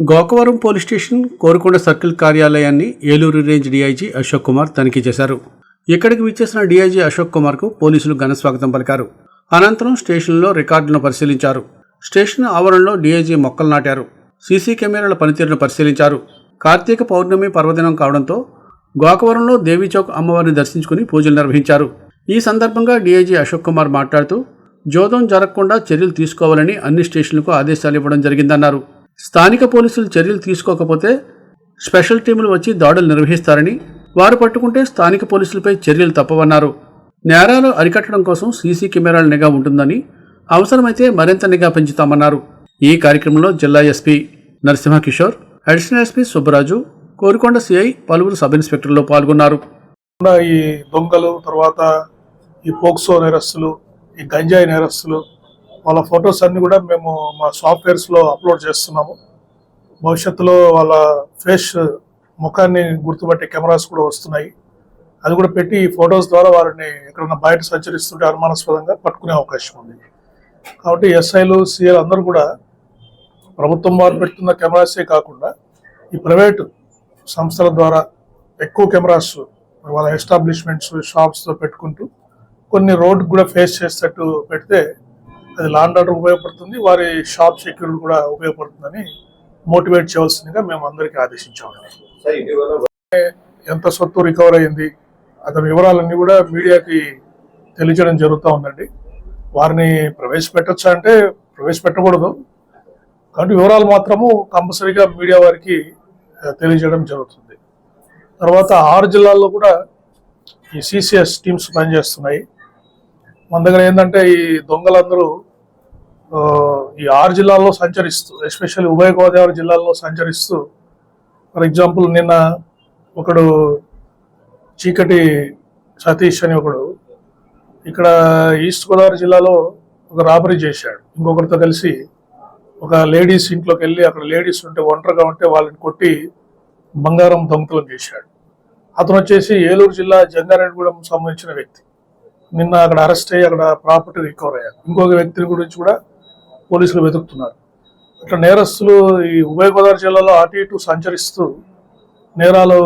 Gokavaram police station Korukonda circle కార్యాలయాన్ని Eluru range DIG Ashok Kumar తనిఖీ చేశారు. ఇక్కడికి విచ్చేసిన డీఐజీ అశోక్ కుమార్కు పోలీసులు ఘన స్వాగతం పలికారు. అనంతరం స్టేషన్లో రికార్డులను పరిశీలించారు. స్టేషన్ ఆవరణలో డీఐజీ మొక్కలు నాటారు. సీసీ కెమెరాల పనితీరును పరిశీలించారు. కార్తీక పౌర్ణమి పర్వదినం కావడంతో గోకవరంలో దేవీచౌక్ అమ్మవారిని దర్శించుకుని పూజలు నిర్వహించారు. ఈ సందర్భంగా డీఐజీ అశోక్ కుమార్ మాట్లాడుతూ జోదం జరగకుండా చర్యలు తీసుకోవాలని అన్ని స్టేషన్లకు ఆదేశాలు ఇవ్వడం జరిగిందన్నారు. స్థానిక పోలీసులు చర్యలు తీసుకోకపోతే స్పెషల్ టీములు వచ్చి దాడులు నిర్వహిస్తారని వారు పట్టుకుంటే స్థానిక పోలీసులపై చర్యలు తప్పవన్నారు. నేరాలు అరికట్టడం కోసం సీసీ కెమెరాల నిఘా ఉంటుందని అవసరమైతే మరింత నిఘా పెంచుతామన్నారు. ఈ కార్యక్రమంలో జిల్లా SP Narasimhakishore additional SP Subbaraju Korukonda CI పలువురు సబ్ ఇన్స్పెక్టర్లు పాల్గొన్నారు. ఈ దొంగలు తర్వాత ఈ పోక్సో నేరస్తులు ఈ గంజాయి నేరస్తులు వాళ్ళ ఫొటోస్ అన్ని కూడా మేము మా సాఫ్ట్వేర్స్లో అప్లోడ్ చేస్తున్నాము. భవిష్యత్తులో వాళ్ళ ఫేస్ ముఖాన్ని గుర్తుపట్టే కెమెరాస్ కూడా వస్తున్నాయి. అది కూడా పెట్టి ఈ ఫొటోస్ ద్వారా వారిని ఎక్కడన్నా బయట సంచరిస్తుంటే అనుమానాస్పదంగా పట్టుకునే అవకాశం ఉంది. కాబట్టి ఎస్ఐలు సిఐలు అందరూ కూడా ప్రభుత్వం వారు పెడుతున్న కెమెరాసే కాకుండా ఈ ప్రైవేటు సంస్థల ద్వారా ఎక్కువ కెమెరాస్ వాళ్ళ ఎస్టాబ్లిష్మెంట్స్ షాప్స్తో పెట్టుకుంటూ కొన్ని రోడ్డు కూడా ఫేస్ చేసేటట్టు పెడితే అది లాండ్ ఆర్డర్ ఉపయోగపడుతుంది. వారి షాప్ సెక్యూరిటీ కూడా ఉపయోగపడుతుందని మోటివేట్ చేయవలసిందిగా మేము అందరికీ ఆదేశించాము ఎంత సొత్తు రికవర్ అయింది అతని వివరాలన్నీ కూడా మీడియాకి తెలియజేయడం జరుగుతూ ఉందండి. వారిని ప్రవేశపెట్టొచ్చా అంటే ప్రవేశపెట్టకూడదు. కాబట్టి వివరాలు మాత్రము కంపల్సరీగా మీడియా వారికి తెలియజేయడం జరుగుతుంది. తర్వాత ఆరు జిల్లాల్లో కూడా ఈ సిసిఎస్ టీమ్స్ పనిచేస్తున్నాయి. మన దగ్గర ఏంటంటే ఈ దొంగలందరూ ఈ ఆరు జిల్లాల్లో సంచరిస్తూ ఎస్పెషల్లీ ఉభయ గోదావరి జిల్లాల్లో సంచరిస్తూ ఫర్ ఎగ్జాంపుల్ నిన్న ఒకడు చీకటి సతీష్ అని ఒకడు ఇక్కడ ఈస్ట్ గోదావరి జిల్లాలో ఒక రాబరీ చేశాడు. ఇంకొకరితో కలిసి ఒక లేడీస్ ఇంట్లోకి వెళ్ళి అక్కడ లేడీస్ ఉంటే ఒంటరిగా ఉంటే వాళ్ళని కొట్టి బంగారం దొంగతనం చేశాడు. అతను వచ్చేసి ఏలూరు జిల్లా జంగారెడ్డిగూడెం సంబంధించిన వ్యక్తి. నిన్న అక్కడ అరెస్ట్ అయ్యి అక్కడ ప్రాపర్టీ రికవర్ అయ్యారు ఇంకొక వ్యక్తిని గురించి కూడా పోలీసులు వెతుకుతున్నారు. అట్లా నేరస్తులు ఈ ఉభయ గోదావరి జిల్లాలో అటు ఇటు సంచరిస్తూ నేరాలు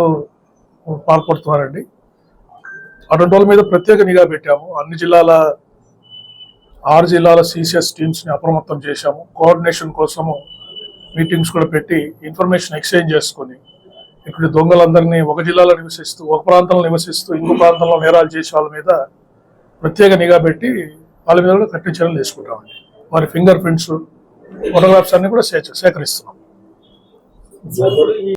పాల్పడుతున్నారండి. అటువంటి వాళ్ళ మీద ప్రత్యేక నిఘా పెట్టాము. అన్ని జిల్లాల ఆరు జిల్లాల సిసిఎస్ టీమ్స్ని అప్రమత్తం చేశాము. కోఆర్డినేషన్ కోసము మీటింగ్స్ కూడా పెట్టి ఇన్ఫర్మేషన్ ఎక్స్చేంజ్ చేసుకొని ఇప్పుడు దొంగలందరినీ ఒక జిల్లాలో నివసిస్తూ ఒక ప్రాంతంలో నివసిస్తూ ఇంకో ప్రాంతంలో నేరాలు చేసే వాళ్ళ మీద ప్రత్యేక నిఘా పెట్టి వాళ్ళ మీద కూడా కఠిన చర్యలు తీసుకుంటామండి. వారి ఫింగర్ ప్రింట్స్ ఫోటోగ్రాఫ్స్ అన్ని కూడా సేకరిస్తున్నాం.